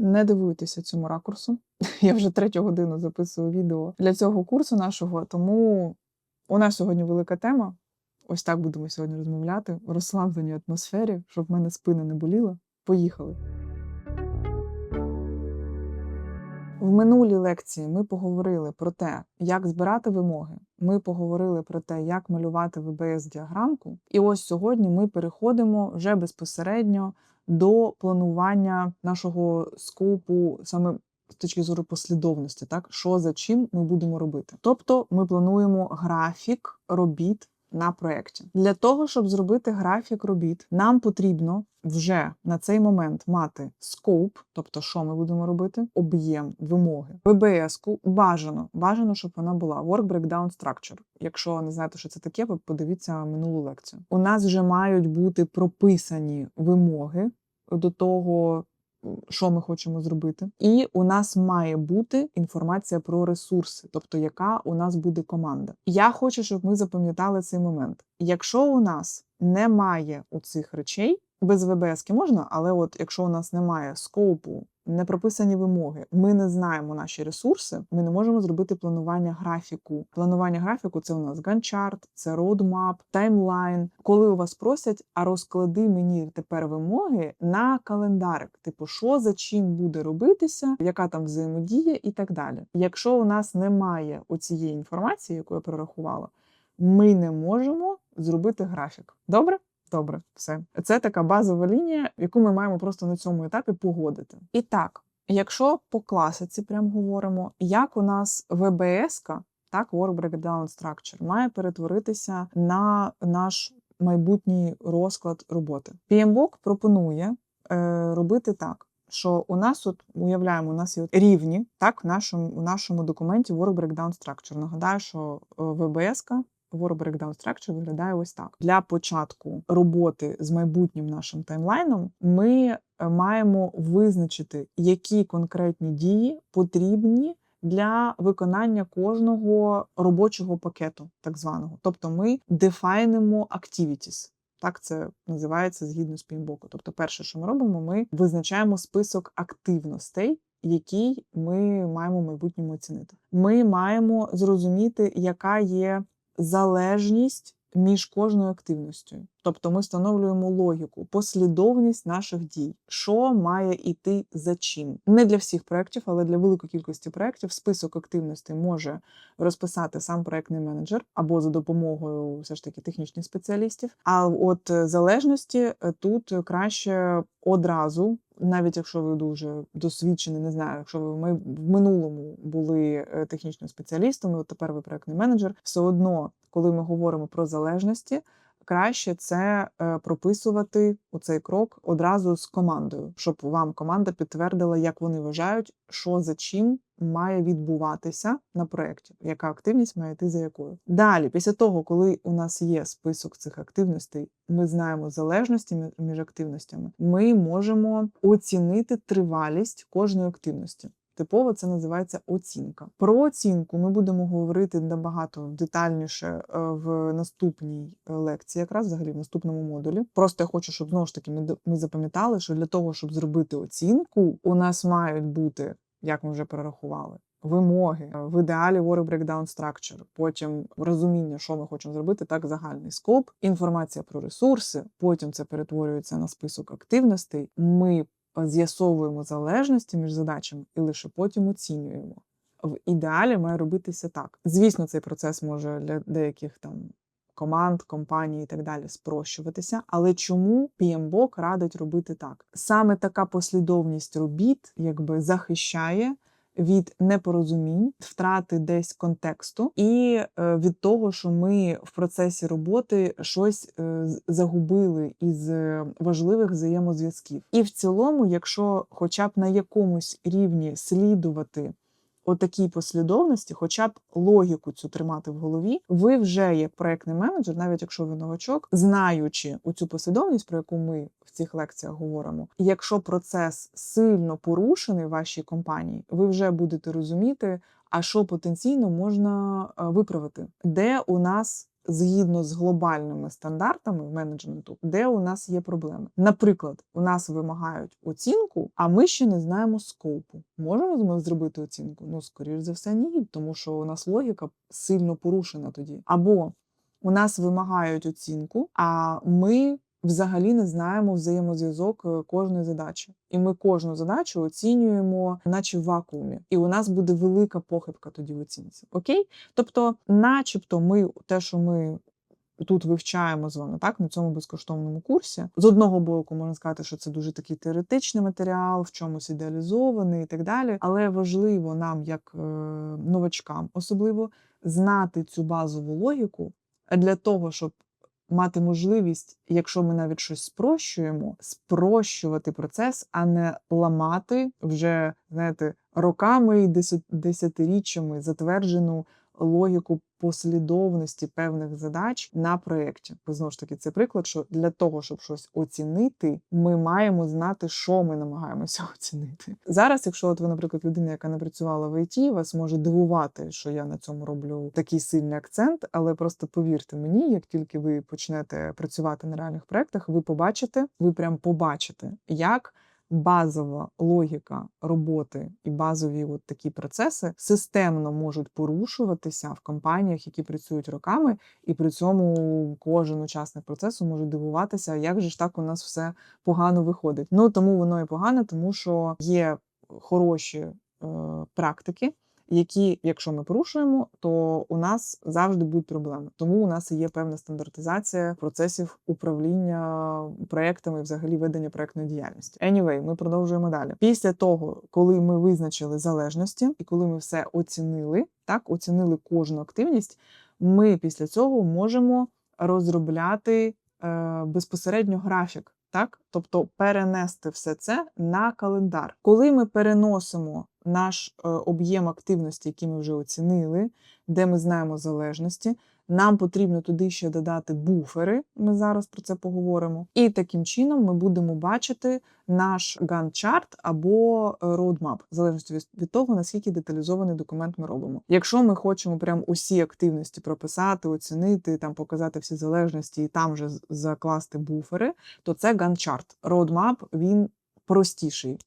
Не дивуйтеся цьому ракурсу. Я вже третю годину записую відео для цього курсу нашого, тому у нас сьогодні велика тема. Ось так будемо сьогодні розмовляти в розслабленій атмосфері, щоб в мене спина не боліла. Поїхали. В минулій лекції ми поговорили про те, як збирати вимоги. Ми поговорили про те, як малювати ВБС-діаграмку. І ось сьогодні ми переходимо вже безпосередньо до планування нашого скопу саме з точки зору послідовності, так що за чим ми будемо робити. Тобто ми плануємо графік робіт на проєкті. Для того, щоб зробити графік робіт, нам потрібно вже на цей момент мати скоп, тобто що ми будемо робити, об'єм, вимоги. ВБС-ку бажано, бажано, щоб вона була Work Breakdown Structure. Якщо не знаєте, що це таке, ви подивіться минулу лекцію. У нас вже мають бути прописані вимоги до того, що ми хочемо зробити, і у нас має бути інформація про ресурси, тобто яка у нас буде команда. Я хочу, щоб ми запам'ятали цей момент. Якщо у нас немає у цих речей, без ВБС можна, але от якщо у нас немає скопу, не прописані вимоги, ми не знаємо наші ресурси, ми не можемо зробити планування графіку. Планування графіку це у нас ганчарт, це роудмап, таймлайн. Коли у вас просять, а розклади мені тепер вимоги на календарик, типу, що за чим буде робитися, яка там взаємодія і так далі. Якщо у нас немає оцієї інформації, яку я прорахувала, ми не можемо зробити графік. Добре? Добре, все. Це така базова лінія, яку ми маємо просто на цьому етапі погодити. І так, якщо по класиці прям говоримо, як у нас ВБС-ка, так, Work Breakdown Structure, має перетворитися на наш майбутній розклад роботи. PMBOK пропонує е, робити так. Що у нас от уявляємо, у нас є от рівні так в нашому у нашому документі Work Breakdown Structure. Нагадаю, що ВБС-ка Work Breakdown Structure виглядає ось так. Для початку роботи з майбутнім нашим таймлайном ми е, маємо визначити, які конкретні дії потрібні для виконання кожного робочого пакету, так званого. Тобто ми дефайнимо activities. Так це називається згідно з PMBOK. Тобто, перше, що ми робимо, ми визначаємо список активностей, який ми маємо в майбутньому оцінити. Ми маємо зрозуміти, яка є залежність між кожною активністю. Тобто ми встановлюємо логіку, послідовність наших дій, що має йти за чим. Не для всіх проєктів, але для великої кількості проєктів список активностей може розписати сам проєктний менеджер або за допомогою все ж таки технічних спеціалістів. А от залежності е, тут краще одразу. Навіть якщо ви дуже досвідчені, не знаю, якщо ви ми в минулому були е, технічним спеціалістом, от тепер ви проектний менеджер, все одно, коли ми говоримо про залежності, краще це е, прописувати у цей крок одразу з командою, щоб вам команда підтвердила, як вони вважають, що за чим має відбуватися на проєкті, яка активність має йти за якою. Далі, після того, коли у нас є список цих активностей, ми знаємо залежності між активностями, ми можемо оцінити тривалість кожної активності. Типово це називається оцінка. Про оцінку ми будемо говорити набагато детальніше е, в наступній е, лекції, якраз взагалі в наступному модулі. Просто я хочу, щоб знову ж таки ми ми запам'ятали, що для того, щоб зробити оцінку, у нас мають бути, як ми вже перерахували. Вимоги в ідеалі Work Breakdown Structure, потім розуміння, що ми хочемо зробити, так загальний скоп, інформація про ресурси. Потім це перетворюється на список активностей. Ми з'ясовуємо залежності між задачами і лише потім оцінюємо. В ідеалі має робитися так. Звісно, цей процес може для деяких там команд, компаній і так далі спрощуватися. Але чому PMBOK радить робити так? Саме така послідовність робіт якби захищає від непорозумінь, втрати десь контексту, і е, від того, що ми в процесі роботи щось е, загубили із е, важливих взаємозв'язків. І в цілому, якщо хоча б на якомусь рівні слідувати отакій послідовності, хоча б логіку цю тримати в голові, ви вже як проектний менеджер, навіть якщо ви новачок, знаючи оцю послідовність, про яку ми цих лекціях говоримо, якщо процес сильно порушений в вашій компанії, ви вже будете розуміти, а що потенційно можна виправити, де у нас згідно з глобальними стандартами менеджменту, де у нас є проблеми. Наприклад, у нас вимагають оцінку, а ми ще не знаємо скопу. Можемо ми зробити оцінку? Ну, скоріш за все, ні, тому що у нас логіка сильно порушена тоді. Або у нас вимагають оцінку, а ми взагалі не знаємо взаємозв'язок е, кожної задачі. І ми кожну задачу оцінюємо, наче в вакуумі. І у нас буде велика похибка тоді в оцінці. Окей? Тобто, начебто, ми те, що ми. Тут вивчаємо з вами так на цьому безкоштовному курсі. З одного боку, можна сказати, що це дуже такий теоретичний матеріал, в чомусь ідеалізований і так далі. Але важливо нам, як е, новачкам, особливо знати цю базову логіку для того, щоб мати можливість, якщо ми навіть щось спрощуємо, спрощувати процес, а не ламати вже знаєте роками і десят- десятиріччями затверджену логіку послідовності певних задач на проєкті. Бо знову ж таки, це приклад, що для того, щоб щось оцінити, ми маємо знати, що ми намагаємося оцінити. Зараз, якщо от ви, наприклад, людина, яка не працювала в ІТ, вас може дивувати, що я на цьому роблю такий сильний акцент, але просто повірте мені, як тільки ви почнете працювати на реальних проєктах, ви побачите, ви прям побачите, як базова логіка роботи і базові от такі процеси системно можуть порушуватися в компаніях, які працюють роками, і при цьому кожен учасник процесу може дивуватися, як же ж так у нас все погано виходить. Ну тому воно і погано, тому що є хороші е, практики. Які, якщо ми порушуємо, то у нас завжди будуть проблеми. Тому у нас є певна стандартизація процесів управління проектами, взагалі ведення проектної діяльності. Anyway, ми продовжуємо далі. Після того, коли ми визначили залежності і коли ми все оцінили, так оцінили кожну активність, ми після цього можемо розробляти е, безпосередньо графік. Так, тобто перенести все це на календар. Коли ми переносимо наш е, об'єм активності, який ми вже оцінили, де ми знаємо залежності, нам потрібно туди ще додати буфери. Ми зараз про це поговоримо. І таким чином ми будемо бачити наш Gantt-чарт або roadmap, в залежності від- того, наскільки деталізований документ ми робимо. Якщо ми хочемо прям усі активності прописати, оцінити, там показати всі залежності і там вже закласти буфери, то це Gantt-чарт. Roadmap, він простіший.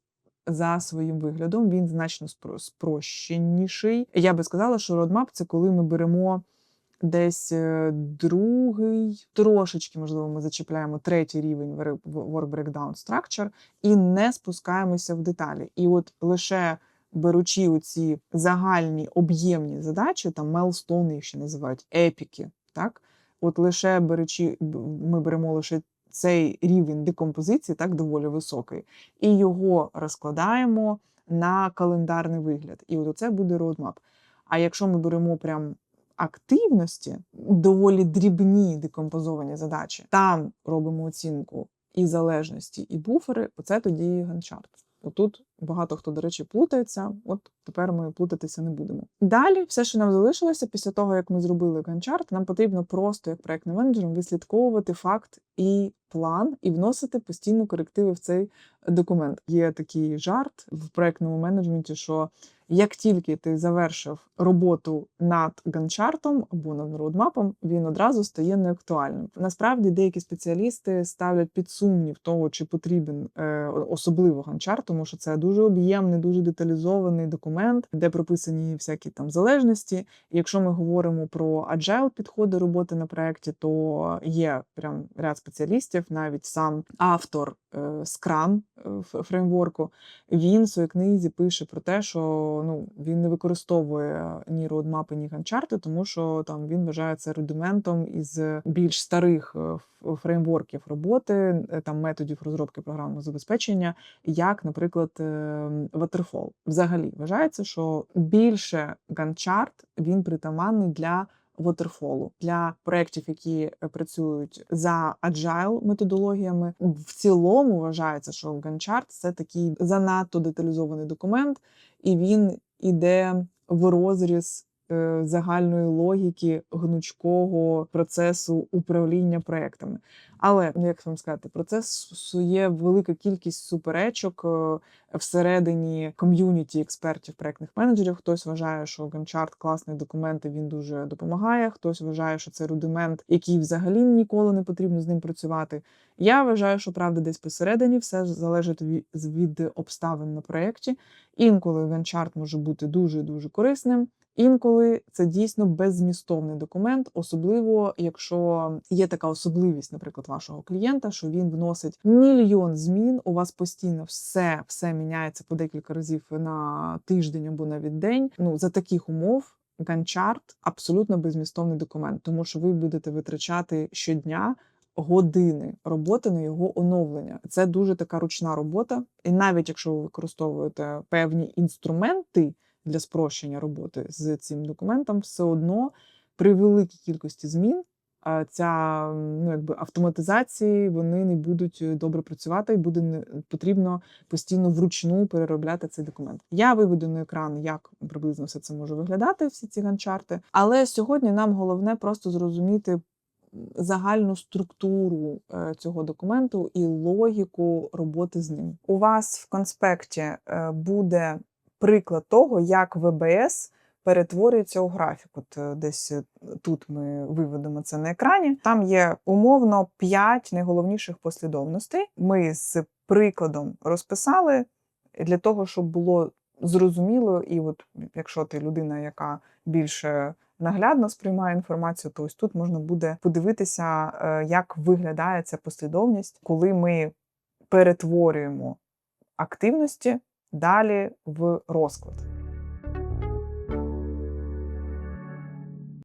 За своїм виглядом він значно спрощеніший. Я би сказала, що roadmap – це коли ми беремо десь е, другий, трошечки, можливо, ми зачіпляємо третій рівень Work Breakdown Structure і не спускаємося в деталі. І от лише беручи оці загальні об'ємні задачі, там мелстони їх ще називають епіки, так? От лише беручи, ми беремо лише цей рівень декомпозиції, так доволі високий, і його розкладаємо на календарний вигляд. І от це буде roadmap. А якщо ми беремо прям активності, доволі дрібні декомпозовані задачі, там робимо оцінку і залежності, і буфери, оце тоді ганчарт. Отут багато хто, до речі, плутається. От тепер ми плутатися не будемо. Далі, все, що нам залишилося після того, як ми зробили ганчарт, нам потрібно просто як проектним менеджером вислідковувати факт і план, і вносити постійно корективи в цей документ. Є такий жарт в проектному менеджменті, що як тільки ти завершив роботу над ганчартом або над роудмапом, він одразу стає неактуальним. Насправді деякі спеціалісти ставлять під сумнів того, чи потрібен е, особливо ганчарт, тому що це дуже об'ємний, дуже деталізований документ, де прописані всякі там залежності. Якщо ми говоримо про agile підходи роботи на проєкті, то є прям ряд спеціалістів, навіть сам автор е, Scrum е, фреймворку, він в своїй книзі пише про те, що ну він не використовує ні роудмапи, ні ганчарти, тому що там він вважає це рудиментом із більш старих е, фреймворків роботи, е, там методів розробки програмного забезпечення, як, наприклад, е, Waterfall. Взагалі вважається, що більше ганчарт він притаманний для Waterfall, для проєктів, які е, працюють за agile методологіями. В цілому вважається, що Gantt-чарт – це такий занадто деталізований документ, і він іде в розріз загальної логіки гнучкого процесу управління проектами. Але ну, як вам сказати, процес є велика кількість суперечок е, всередині ком'юніті експертів, проектних менеджерів. Хтось вважає, що Ганчарт класний документ, і він дуже допомагає. Хтось вважає, що це рудимент, який взагалі ніколи не потрібно з ним працювати. Я вважаю, що правда десь посередині все залежить від, обставин на проєкті. Інколи Ганчарт може бути дуже дуже корисним. Інколи це дійсно беззмістовний документ, особливо якщо є така особливість, наприклад, вашого клієнта, що він вносить мільйон змін. У вас постійно все все міняється по декілька разів на тиждень або навіть день. Ну за таких умов. Ганчарт абсолютно безмістовний документ, тому що ви будете витрачати щодня години роботи на його оновлення. Це дуже така ручна робота, і навіть якщо ви використовуєте певні інструменти для спрощення роботи з цим документом, все одно при великій кількості змін. Ця ну якби автоматизації вони не будуть добре працювати, і буде не потрібно постійно вручну переробляти цей документ. Я виведу на екран, як приблизно все це може виглядати, всі ці ганчарти. Але сьогодні нам головне просто зрозуміти загальну структуру е, цього документу і логіку роботи з ним. У вас в конспекті е, буде приклад того, як ВБС перетворюється у графік. От е, десь тут ми виведемо це на екрані. Там є умовно 5 найголовніших послідовностей. Ми з прикладом розписали для того, щоб було зрозуміло, і от якщо ти людина, яка більше наглядно сприймає інформацію, то ось тут можна буде подивитися, як виглядає ця послідовність, коли ми перетворюємо активності далі в розклад.